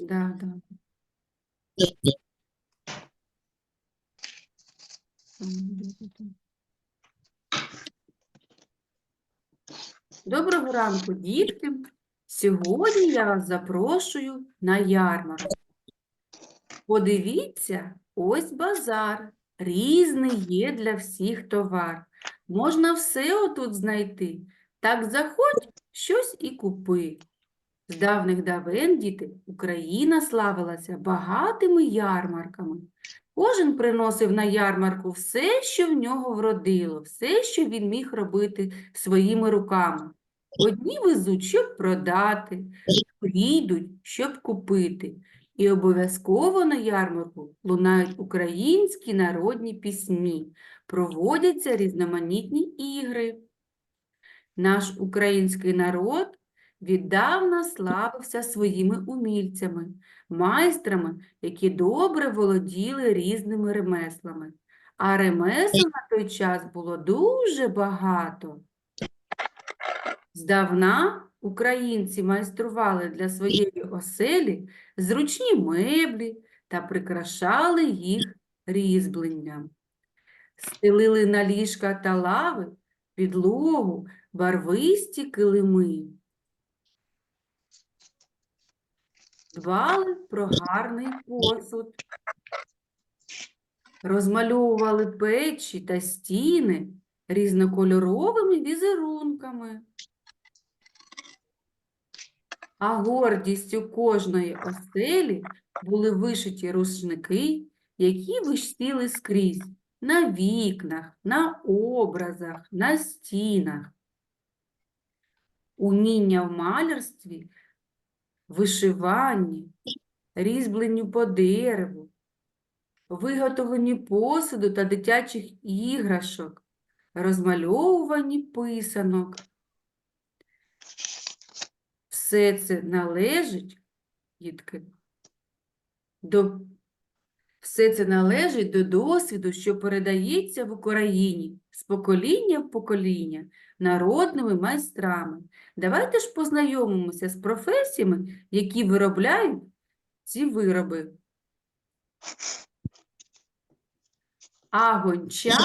Да, да. Доброго ранку, дітки. Сьогодні я вас запрошую на ярмарку. Подивіться, ось базар. Різний є для всіх товар. Можна все отут знайти. Так заходь, щось і купи. З давних давен, діти, Україна славилася багатими ярмарками. Кожен приносив на ярмарку все, що в нього вродило, все, що він міг робити своїми руками. Одні везуть, щоб продати, другі йдуть, щоб купити. І обов'язково на ярмарку лунають українські народні пісні, проводяться різноманітні ігри. Наш український народ віддавна славився своїми умільцями, майстрами, які добре володіли різними ремеслами. А ремесел на той час було дуже багато. Здавна українці майстрували для своєї оселі зручні меблі та прикрашали їх різьбленням. Стелили на ліжка та лави, підлогу, барвисті килими. Дбали про гарний посуд. Розмальовували печі та стіни різнокольоровими візерунками. А гордістю кожної оселі були вишиті рушники, які висіли скрізь на вікнах, на образах, на стінах. Уміння в малярстві, вишиванні, різьбленню по дереву, виготовленні посуду та дитячих іграшок, розмальовуванні писанок. Все це належить, дітки, до все це належить до досвіду, що передається в Україні з покоління в покоління народними майстрами. Давайте ж познайомимося з професіями, які виробляють ці вироби. А гончар,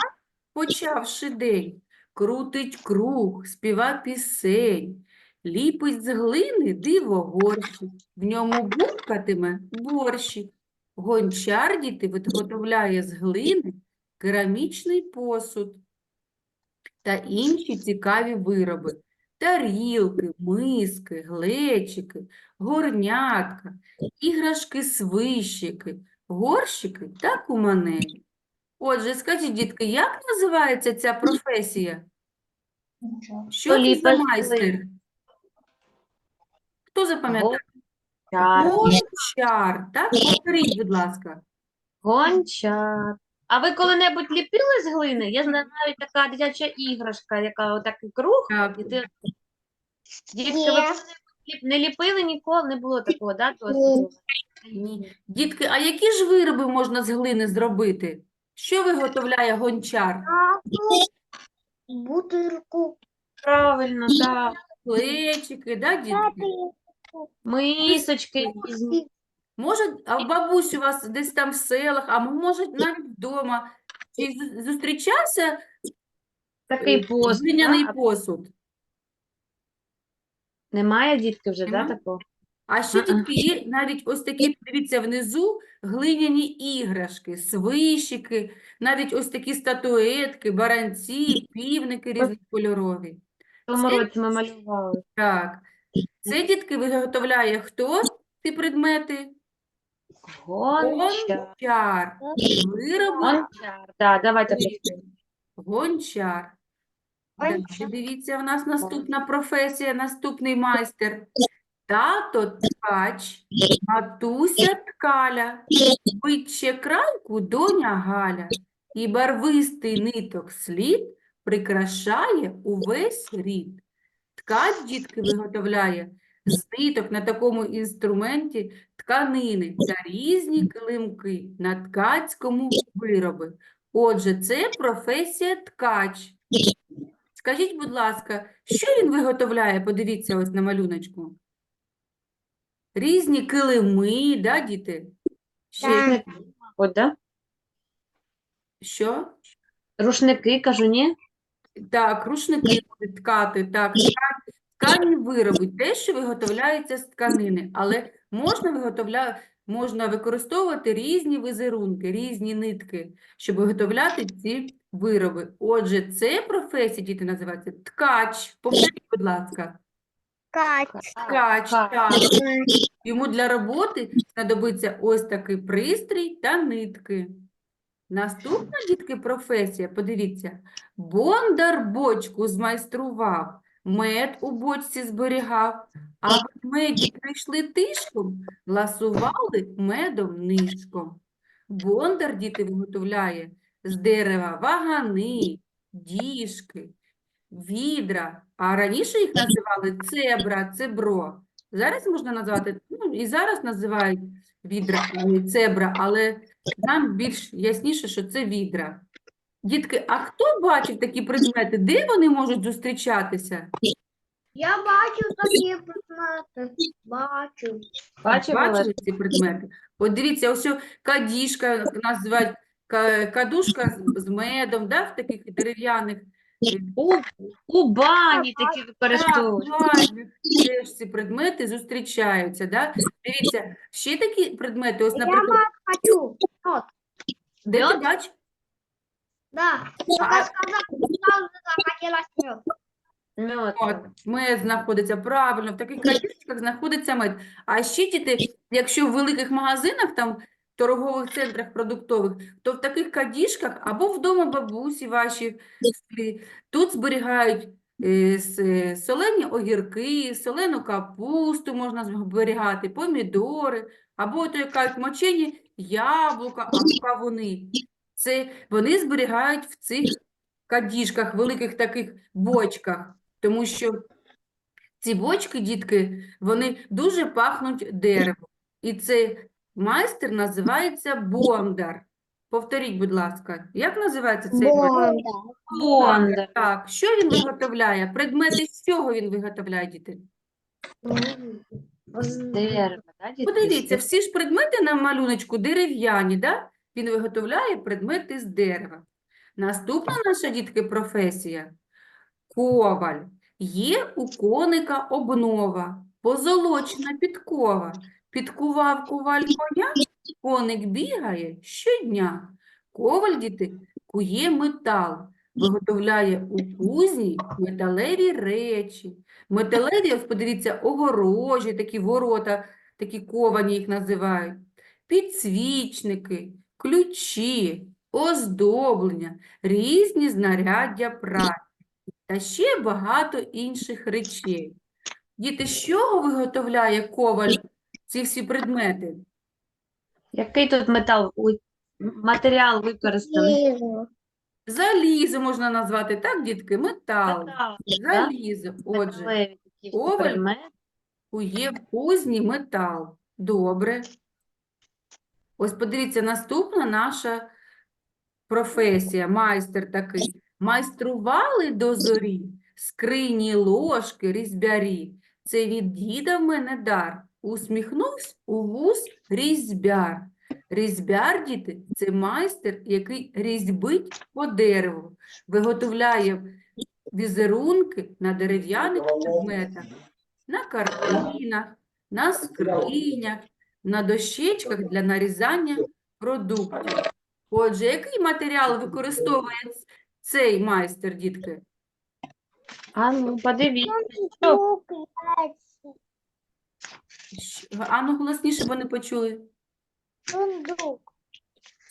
почавши день, крутить круг, співа пісень, ліпить з глини диво горщик, в ньому булькатиме борщик. Гончар діти виготовляє з глини керамічний посуд та інші цікаві вироби. Тарілки, миски, глечики, горнятка, іграшки-свищики, горщики та куманелі. Отже, скажіть, дітки, як називається ця професія? Що це за майстер? Хто запам'ятав? Гончар. Гончар, так? Повторіть, будь ласка. Гончар. А ви коли-небудь ліпили з глини? Я знаю навіть така дитяча іграшка, яка отакий круг. Так, І ти... Дітки, ви коли-небудь не ліпили ніколи, не було такого, да, досвіду? ні. Дітки, а які ж вироби можна з глини зробити? Що виготовляє гончар? Бутырку. Правильно, так. Плечики, да, дітки? Мисочки різні. Може, а бабусь у вас десь там в селах, а може навіть вдома. Чи зу- зустрічався Такий е, посуд, глиняний да? Посуд? Немає дітки вже, да, Нема? такого? А ще, Мгм. є навіть ось такі, дивіться, внизу глиняні іграшки, свищики, навіть ось такі статуетки, баранці, півники різнокольорові. В тому Це- році ми малювали. Так. Це, дітки, виготовляє хто ці предмети? Гончар. Гончар. Вироби Гончар. Да, давайте Дивіться. Гончар. Далі, Гончар. дивіться, у нас наступна професія, наступний майстер. Тато ткач, матуся ткаля, биче крайку доня Галя, і барвистий ниток слід прикрашає увесь рід. Ткач, дітки, виготовляє з ниток на такому інструменті тканини та різні килимки на ткацькому вироби. Отже, це професія ткач. Скажіть, будь ласка, що він виготовляє? Подивіться ось на малюночку. різні килими, да, діти? Ще Так. От, да? що? Рушники, кажу, ні? Так, рушники будуть ткати, так, ткань- ткані вироби, те, що виготовляється з тканини, але можна виготовля... можна використовувати різні візерунки, різні нитки, щоб виготовляти ці вироби. Отже, це професія, діти, називається ткач. Повторіть, будь ласка. Ткач, Так. так. Йому для роботи знадобиться ось такий пристрій та нитки. Наступна, дітки, професія, подивіться. Бондар бочку змайстрував, мед у бочці зберігав, а ведмеді прийшли тишком, ласували медом нишком. Бондар, діти, виготовляє з дерева вагани, діжки, відра, а раніше їх називали цебра, цебро. Зараз можна назвати, ну і зараз називають відра, цебра, але нам більш ясніше, що це відра. Дітки, а хто бачив такі предмети? Де вони можуть зустрічатися? Я бачу такі предмети. Бачу. Бачимо, Бачили ці предмети? От дивіться, ось кадішка називають ка- кадушка з- з медом, да, в таких дерев'яних е, У, у бані такі використовують. бачу, теж ці предмети зустрічаються. Да? Дивіться, ще такі предмети, ось, Я наприклад, Хочу. Вот. де ти бачиш? Да. Только А- сказать, сразу захотелось мед. От, мед знаходиться правильно, в таких кадішках знаходиться мед. А ще діти, якщо в великих магазинах, там торгових центрах продуктових, то в таких кадішках або вдома бабусі ваші тут зберігають е, с- солені огірки, солену капусту можна зберігати, помідори, або то як мочені яблука або кавуни. Це вони зберігають в цих кадішках, великих таких бочках, тому що ці бочки, дітки, вони дуже пахнуть деревом. І цей майстер називається бондар. Повторіть, будь ласка, як називається цей майстер? Бондар. Так, що він виготовляє? Предмети з чого він виготовляє, діти? З дерева, да, дітки? Подивіться, всі ж предмети на малюночку дерев'яні, да? Він виготовляє предмети з дерева. Наступна наша, дітки, професія – коваль. Є у коника обнова, позолочена підкова. Підкував коваль коня, коник бігає щодня. Коваль, діти, кує метал, виготовляє у кузні металеві речі. Металеві, подивіться, огорожі, такі ворота, такі ковані їх називають, підсвічники, ключі, оздоблення, різні знаряддя праці та ще багато інших речей. Діти, з чого виготовляє коваль ці всі предмети? Який тут метал, матеріал використаний? Залізо можна назвати, так, дітки? Метал, Метал, да? залізо. Отже, Металеві такі коваль. предмети. Кує в кузні метал. Добре. Ось подивіться, наступна наша професія, майстер такий. Майстрували до зорі, скрині, ложки, різьбярі. Це від діда в мене дар. Усміхнувся у вус різьбяр. Різьбяр, діти, це майстер, який різьбить по дереву, виготовляє візерунки на дерев'яних предметах на картинах, на скринях, на дощечках для нарізання продуктів. Отже, який матеріал використовує цей майстер, дітки? А ну, подивіться. Щ- Ану, голосніше, бо не почули. Сундук.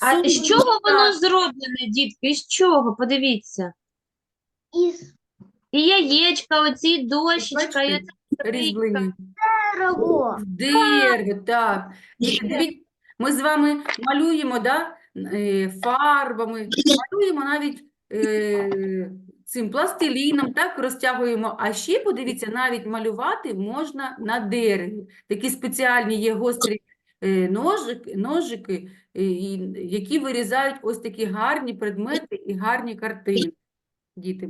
А з чого воно зроблене, дітки? З чого? Подивіться. Із І яєчка, оці і дощечка, і Бачите, оця Різьблені. дерево. Дерево, так. Діти, дивіться, ми з вами малюємо, да? е, фарбами, малюємо навіть е, цим пластиліном, так, розтягуємо. А ще, подивіться, навіть малювати можна на дереві. Такі спеціальні є гострі е, ножики, ножики, е, які вирізають ось такі гарні предмети і гарні картини, діти.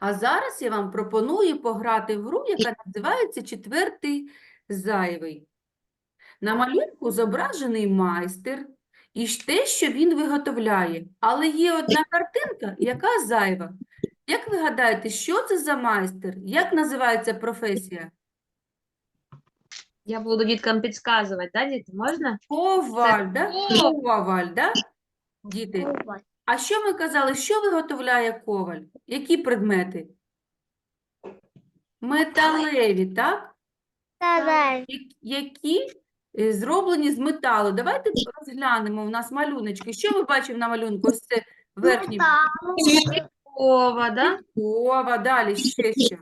А зараз я вам пропоную пограти в гру, яка називається «Четвертий зайвий? На малюнку зображений майстер і те, що він виготовляє. Але є одна картинка, яка зайва. Як ви гадаєте, що це за майстер? Як називається професія? Я буду діткам підказувати, да, діти? Можна? Коваль, да? Коваль. Да? Діти, а що ми казали, що виготовляє коваль? Які предмети? Металеві, так? Да-да. Які зроблені з металу. Давайте розглянемо. У нас малюночки. Що ми бачимо на малюнку? Ось це верхній Кова, да? кова, далі ще що?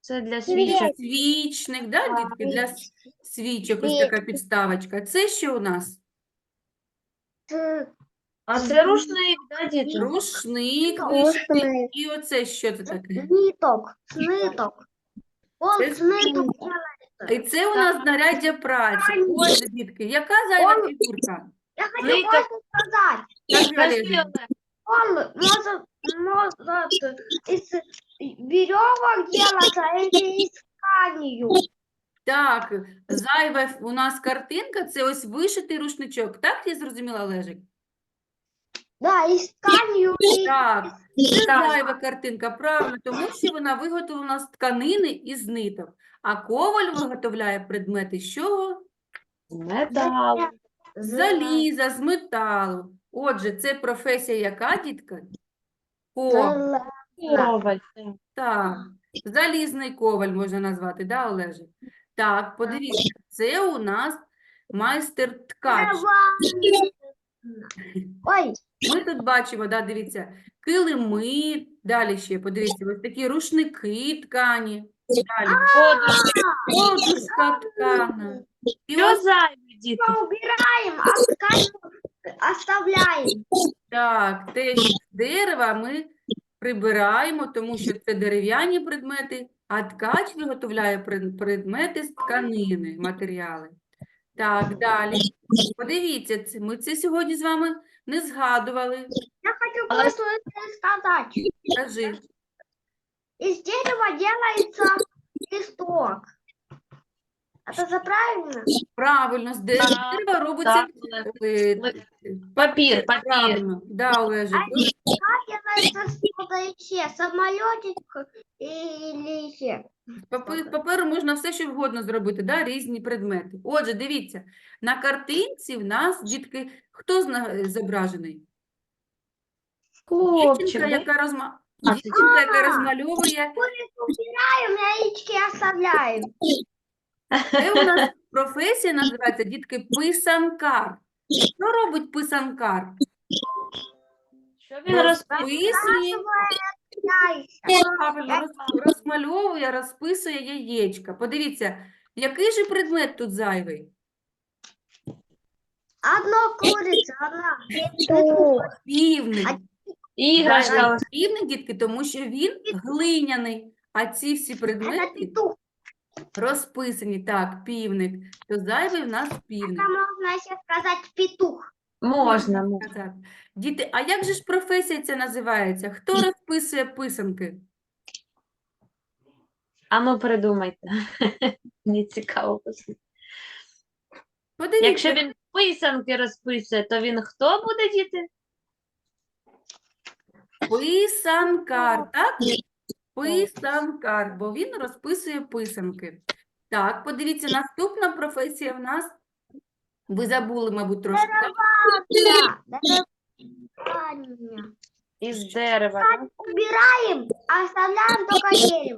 Це для Свічок. Свічник, да, дітки? Для с- свічок ось така підставочка. Це що у нас? А це рушник, да, діти? Рушник Рушник. вишитий. І оце що це таке? Ниток, сниток. Он Це сниток І це у нас знаряддя праці. Отже, дітки, яка зайва фігурка? Я хочу кое-что сказать. Скажи, Скажи, Он может, может из веревок делаться или из тканью. Так, зайва ф- у нас картинка, це ось вишитий рушничок. Так я зрозуміла, Олежик? Да, из тканью. Так, це зайва картинка, правильно, тому що вона виготовлена з тканини і з ниток. А коваль виготовляє предмети з чого? Метал. З заліза, з металу. Отже, це професія яка, дітка? Коваль. Коваль. Так, залізний коваль можна назвати, да, Олеже? Так, подивіться, це у нас майстер ткач. Ой, Ми тут бачимо, да, дивіться, килими, далі ще, подивіться, ось такі рушники ткані, далі, Подушка. ткана. І ось зайве, діти? убираем, а ткань оставляем. так, те, що з дерева ми прибираємо, тому що це дерев'яні предмети, а ткач виготовляє пред- предмети з тканини, матеріали. Так, далі. Подивіться, це- ми це сьогодні з вами не згадували. Я хочу просто кое-что сказать. Скажи. Из дерева делается листок. Это же правильно? Правильно, з де- з дерева робиться Так, е, Папір, папір. Правильно, да, Олежик. Ну, Делается что-то еще, самолетик или еще. папи- з паперу можна все, що вгодно зробити, да, різні предмети. Отже, дивіться, на картинці в нас, дітки, хто зна- зображений? Дівчинка, яка розма... А, Дівчинка, яка А. розмальовує. Убираем, яички оставляем. Це у нас професія називається, дітки, писанкар. Що робить писанкар? Що він розписує? Розписує, правильно, роз- розмальовує, розписує яєчка. Подивіться, який же предмет тут зайвий? Одно курица, одна. Півник. Іграшка. Півник, дітки, тому що він глиняний, а ці всі предмети петух. Розписані. Так, півник. То зайвий в нас півник. Это можно еще сказать петух. Можна, можна. сказати. Діти, а як же ж професія ця називається? Хто розписує писанки? А ну придумайте. Мені цікаво послухати. Подивіться, Якщо він писанки розписує, то він хто буде, діти? писанкар, так? Писанкар, бо він розписує писанки. Так, подивіться, наступна професія в нас. Ви забули, мабуть, трошки. так? Із дерева. да? А оставляем только дерево.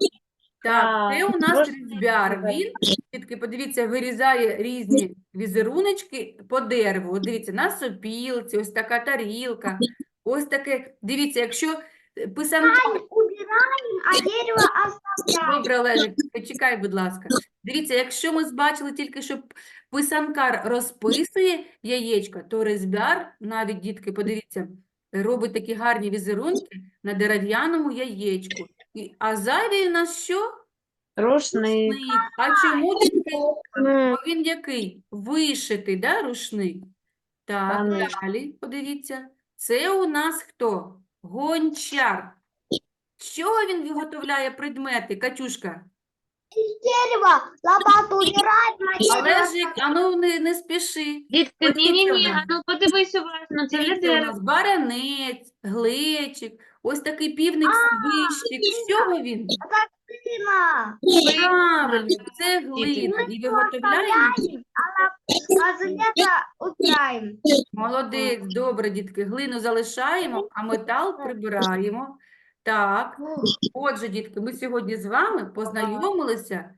Так, це у нас різьбяр. Він, тільки подивіться, вирізає різні візеруночки по дереву. От дивіться, на сопілці, ось така тарілка, ось таке. Дивіться, якщо е, писанкар Убираем, а дерево оставляем. Добре, Олежик, почекай, будь ласка. Дивіться, якщо ми бачили тільки, що писанкар розписує яєчка, то резьбяр, навіть дітки, подивіться, робить такі гарні візерунки на дерев'яному яєчку. І, а зайвий у нас що? Рушник. А чому дітки? Бо він який? Вишитий, да, рушник? Так, Пане. далі, подивіться. Це у нас хто? Гончар. З чого він виготовляє предмети, Катюшка? Дерево, лопату убирать, на Але дерево. ж, а ну не, не спіши. Дітки, Подивіться ні-ні-ні, в а ну подивись уважно, це не Дивіться, у дерево. нас баранець, глечик, ось такий півник свищик. З чого він? Глина. Правильно, це глина. І виготовляємо. А залето убираем. Молодець, добре, дітки. Глину залишаємо, а метал прибираємо. Так, отже, дітки, ми сьогодні з вами познайомилися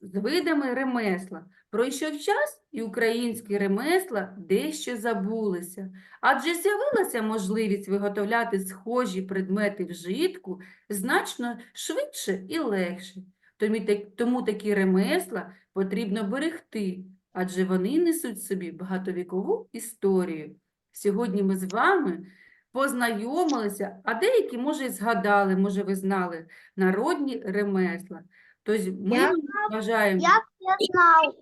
з видами ремесла. Пройшов час, і українські ремесла дещо забулися. Адже з'явилася можливість виготовляти схожі предмети вжитку значно швидше і легше. Тому такі ремесла потрібно берегти, адже вони несуть собі багатовікову історію. Сьогодні ми з вами познайомилися, а деякі, може, і згадали, може, ви знали народні ремесла. Тож ми Я бажаємо Я все знал.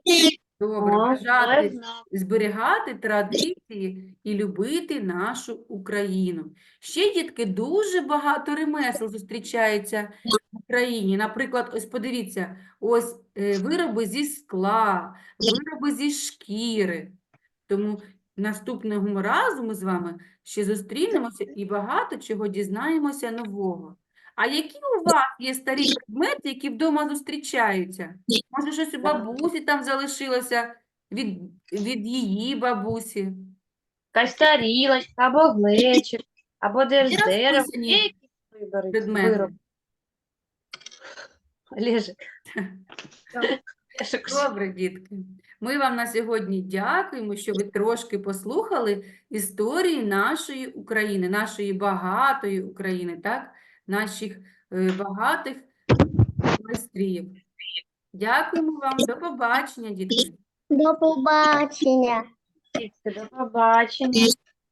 добре О, бажати але знав. зберігати традиції і любити нашу Україну. Ще, дітки, дуже багато ремесел зустрічається в Україні. Наприклад, ось подивіться, ось е, вироби зі скла, вироби зі шкіри. Тому наступного разу ми з вами ще зустрінемося і багато чого дізнаємося нового. А які у вас є старі предмети, які вдома зустрічаються? Може, щось у бабусі там залишилося від, від її бабусі? Якась тарілочка, або глечик, або де Всі з дерева. розписані Є якісь вибори, Предмети. вироб. Добре, дітки. Ми вам на сьогодні дякуємо, що ви трошки послухали історії нашої України, нашої багатої України, так? Наших е, багатих майстрів. Дякуємо вам. До побачення, дітки. До побачення. До побачення.